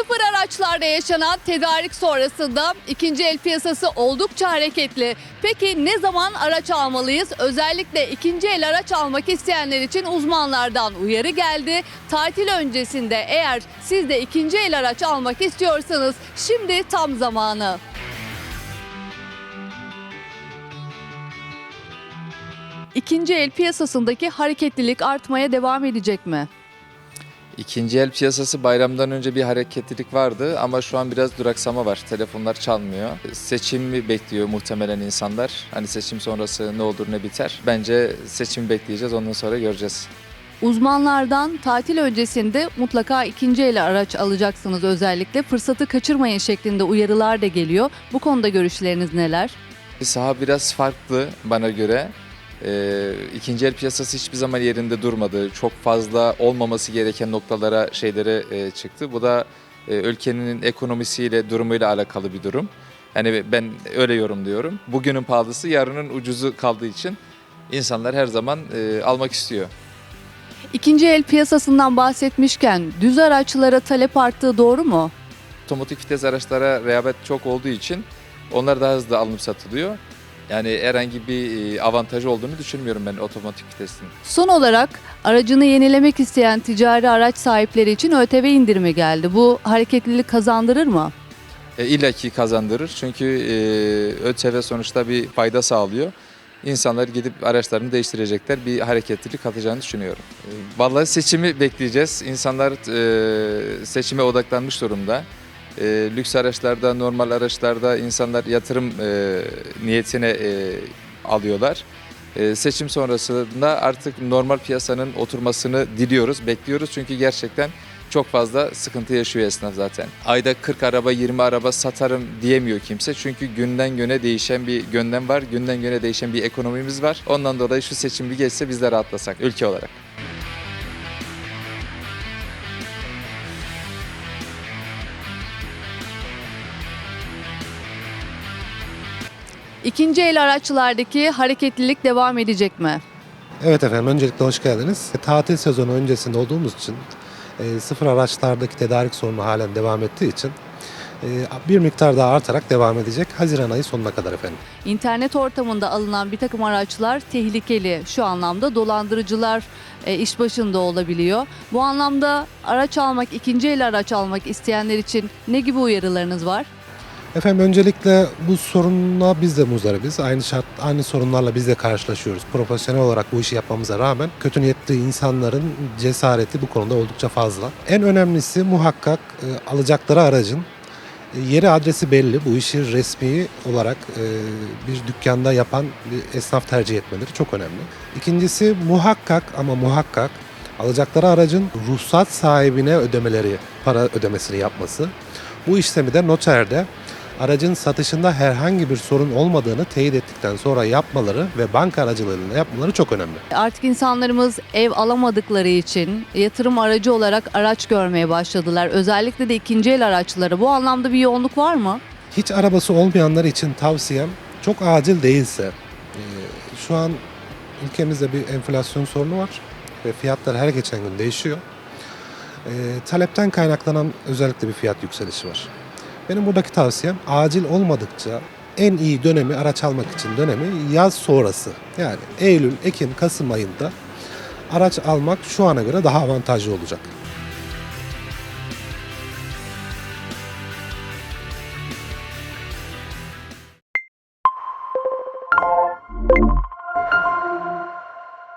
Sıfır araçlarda yaşanan tedarik sonrasında ikinci el piyasası oldukça hareketli. Peki ne zaman araç almalıyız? Özellikle ikinci el araç almak isteyenler için uzmanlardan uyarı geldi. Tatil öncesinde eğer siz de ikinci el araç almak istiyorsanız şimdi tam zamanı. İkinci el piyasasındaki hareketlilik artmaya devam edecek mi? İkinci el piyasası bayramdan önce bir hareketlilik vardı ama şu an biraz duraksama var. Telefonlar çalmıyor. Seçimi bekliyor muhtemelen insanlar. Hani seçim sonrası ne olur ne biter. Bence seçimi bekleyeceğiz ondan sonra göreceğiz. Uzmanlardan tatil öncesinde mutlaka ikinci el araç alacaksınız özellikle. Fırsatı kaçırmayın şeklinde uyarılar da geliyor. Bu konuda görüşleriniz neler? Saha biraz farklı bana göre. Ee, ikinci el piyasası hiçbir zaman yerinde durmadı. Çok fazla olmaması gereken noktalara şeylere e, çıktı. Bu da e, ülkenin ekonomisiyle, durumuyla alakalı bir durum. Yani ben öyle yorumluyorum. Bugünün pahalısı yarının ucuzu kaldığı için insanlar her zaman e, almak istiyor. İkinci el piyasasından bahsetmişken düz araçlara talep arttığı doğru mu? Otomatik vites araçlara rehavet çok olduğu için onlar daha hızlı alınıp satılıyor. Yani herhangi bir e, avantajı olduğunu düşünmüyorum ben otomatik vitesin. Son olarak aracını yenilemek isteyen ticari araç sahipleri için ÖTV indirimi geldi. Bu hareketlilik kazandırır mı? E, İlla ki kazandırır çünkü e, ÖTV sonuçta bir fayda sağlıyor. İnsanlar gidip araçlarını değiştirecekler bir hareketlilik katacağını düşünüyorum. E, vallahi seçimi bekleyeceğiz. İnsanlar e, seçime odaklanmış durumda. E, lüks araçlarda, normal araçlarda insanlar yatırım e, niyetine e, alıyorlar. E, seçim sonrasında artık normal piyasanın oturmasını diliyoruz, bekliyoruz. Çünkü gerçekten çok fazla sıkıntı yaşıyor esnaf zaten. Ayda 40 araba 20 araba satarım diyemiyor kimse. Çünkü günden güne değişen bir gündem var. Günden güne değişen bir ekonomimiz var. Ondan dolayı şu seçim bir geçse biz de rahatlasak ülke olarak. İkinci el araçlardaki hareketlilik devam edecek mi? Evet efendim, öncelikle hoş geldiniz. Tatil sezonu öncesinde olduğumuz için e, sıfır araçlardaki tedarik sorunu halen devam ettiği için e, bir miktar daha artarak devam edecek Haziran ayı sonuna kadar efendim. İnternet ortamında alınan bir takım araçlar tehlikeli. Şu anlamda dolandırıcılar e, iş başında olabiliyor. Bu anlamda araç almak, ikinci el araç almak isteyenler için ne gibi uyarılarınız var? Efendim öncelikle bu sorunla biz de muzdaribiz. Aynı şart, aynı sorunlarla biz de karşılaşıyoruz. Profesyonel olarak bu işi yapmamıza rağmen kötü niyetli insanların cesareti bu konuda oldukça fazla. En önemlisi muhakkak e, alacakları aracın e, yeri adresi belli. Bu işi resmi olarak e, bir dükkanda yapan bir esnaf tercih etmeleri çok önemli. İkincisi muhakkak ama muhakkak alacakları aracın ruhsat sahibine ödemeleri, para ödemesini yapması. Bu işlemi de noterde aracın satışında herhangi bir sorun olmadığını teyit ettikten sonra yapmaları ve banka aracılığıyla yapmaları çok önemli. Artık insanlarımız ev alamadıkları için yatırım aracı olarak araç görmeye başladılar. Özellikle de ikinci el araçları. Bu anlamda bir yoğunluk var mı? Hiç arabası olmayanlar için tavsiyem çok acil değilse e, şu an ülkemizde bir enflasyon sorunu var ve fiyatlar her geçen gün değişiyor. E, talepten kaynaklanan özellikle bir fiyat yükselişi var. Benim buradaki tavsiyem acil olmadıkça en iyi dönemi araç almak için dönemi yaz sonrası. Yani Eylül, Ekim, Kasım ayında araç almak şu ana göre daha avantajlı olacak.